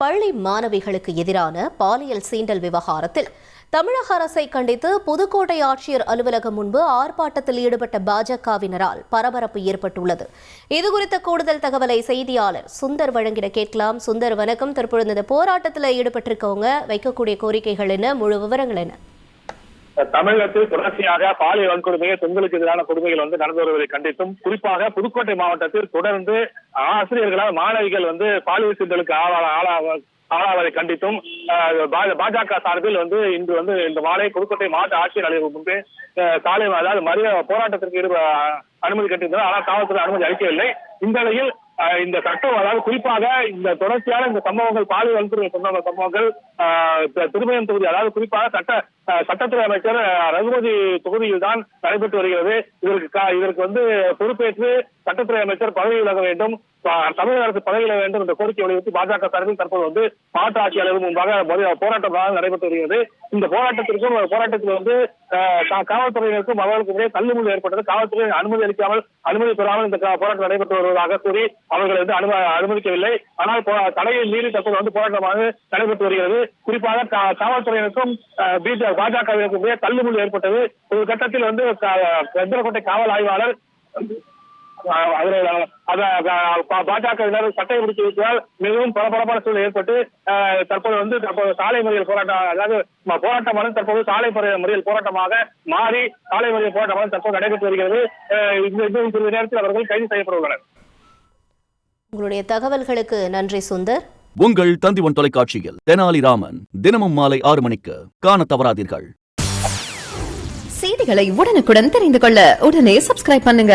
பள்ளி மாணவிகளுக்கு எதிரான பாலியல் சீண்டல் விவகாரத்தில் தமிழக அரசை கண்டித்து புதுக்கோட்டை ஆட்சியர் அலுவலகம் முன்பு ஆர்ப்பாட்டத்தில் ஈடுபட்ட பாஜகவினரால் பரபரப்பு ஏற்பட்டுள்ளது. இதுகுறித்த கூடுதல் தகவலை செய்தியாளர் சுந்தர் வழங்கிட கேட்கலாம். சுந்தர் வணக்கம். தற்பொழுது இந்த போராட்டத்தில் ஈடுபட்டிருக்கவங்க வைக்கக்கூடிய கோரிக்கைகள் என்ன? முழு விவரங்கள் என்ன? தமிழகத்தில் தொடர்ச்சியாக பாலியல் வன்கொடுமையை பெண்களுக்கு எதிரான கொடுமைகள் வந்து நடந்து வருவதை கண்டித்தும் குறிப்பாக புதுக்கோட்டை மாவட்டத்தில் தொடர்ந்து ஆசிரியர்களால் மாணவிகள் வந்து பாலியல் சிந்தலுக்கு ஆளாக ஆளா- ஆளாவதை கண்டித்தும் பாஜக சார்பில் வந்து இன்று வந்து இந்த மாலை புதுக்கோட்டை மாவட்ட ஆட்சியர் அலுவலகம் முன்பு காலை சாலை அதாவது மறிய போராட்டத்திற்கு இரு அனுமதி கட்டியிருந்தது ஆனால் காவல்துறை அனுமதி அளிக்கவில்லை. இந்த நிலையில் இந்த சட்டம் அதாவது குறிப்பாக இந்த தொடர்ச்சியான இந்த சம்பவங்கள் பாலியல் வன்கொடுமை சம்பவங்கள் திருமயம் தொகுதி அதாவது குறிப்பாக சட்ட சட்டத்துறை அமைச்சர் ரகுமதி தொகுதியில் தான் நடைபெற்று வருகிறது. இதற்கு கா- இதற்கு வந்து பொறுப்பேற்று சட்டத்துறை அமைச்சர் பதவி விலக வேண்டும். தமிழக அரசு பதவியில வேண்டும் என்ற கோரிக்கை வலியுறுத்தி பாஜக சார்பில் தற்போது வந்து மாவட்ட ஆட்சியாளர்கள் முன்பாக போராட்டம் நடைபெற்று வருகிறது. இந்த போராட்டத்திற்கும் போராட்டத்தில் வந்து காவல்துறையினருக்கும் அவர்களுக்கு இடையே தள்ளுமுள் ஏற்பட்டது. காவல்துறை அனுமதி அளிக்காமல் அனுமதி பெறாமல் இந்த போராட்டம் நடைபெற்று வருவதாக கூறி அவர்கள் வந்து அனும அனுமதிக்கவில்லை. ஆனால் போ- தடையை மீறி தற்போது வந்து போராட்டமாக நடைபெற்று வருகிறது. குறிப்பாக கா- காவல்துறையினருக்கும் பிஜே பிஜ பாஜகவினருக்கும் தள்ளுமுள் ஏற்பட்டது. ஒரு கட்டத்தில் வந்து வெந்தரக்கோட்டை காவல் ஆய்வாளர் அதில் பாஜகவினர் சட்டை பிடித்து வைத்ததால் மிகவும் பரபரப்பான சூழல் ஏற்பட்டு தற்போது வந்து தற்போது சாலை மறியல் போராட்டம் அதாவது ம- போராட்டமானது தற்போது சாலை மறியல் போராட்டமாக மாறி சாலை மறியல் போராட்டமாக தற்போது நடைபெற்று வருகிறது. இன்னும் சிறிது நேரத்தில் அவர்கள் கைது செய்யப்பட உள்ளனர். உங்களுடைய தகவல்களுக்கு நன்றி சுந்தர். உங்கள் தந்திவன் தொலைக்காட்சியில் தெனாலிராமன் தினமும் மாலை ஆறு மணிக்கு காண தவறாதீர்கள். செய்திகளை உடனுக்குடன் தெரிந்து கொள்ள உடனே சப்ஸ்கிரைப் பண்ணுங்க.